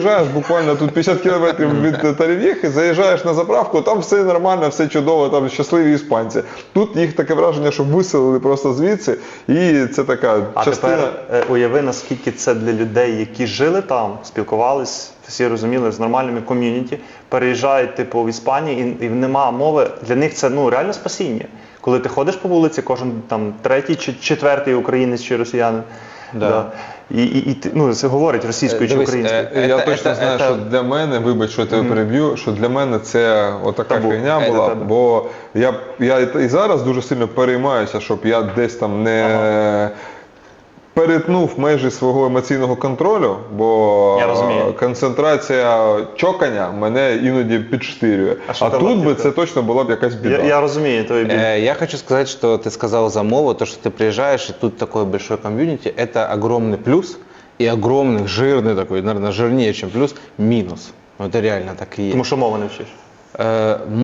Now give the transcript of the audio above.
виїжджаєш буквально тут 50 кілометрів від Тарів'єхи, заїжджаєш на заправку, там все нормально, все чудово, там щасливі іспанці. Тут їх таке враження, що виселили просто звідси, і це така А частина. тепер уяви, наскільки це для людей, які жили там, спілкувались, всі розуміли з нормальними ком'юніті, переїжджають типу в Іспанії і, і нема мови. Для них це ну реально спасіння. Коли ти ходиш по вулиці, кожен там третій чи четвертий українець чи росіянин. Да. І, і, і ти- ну, це говорить російською чи Дивись, українською. е, Я Це- точно це- знаю, це- що для мене, вибач, що я тебе переб'ю, що для мене це отака Табу. фігня Е, була, бо я, я і зараз дуже сильно переймаюся, щоб я десь там не перетнув межі свого емоційного контролю, бо Я розумію. концентрація чокання мене іноді підштирює. А А, що там тут би робити? це точно була б якась біда. Я, я розумію твою біль. Э, Я хочу сказать, что ты сказал за мову, то, что ты приезжаешь, и тут такое большое комьюнити, это огромный плюс и огромный, жирный такой, наверное, жирнее, чем плюс, минус. Ну, это реально так и есть. Тому що мови не вчиш. Э,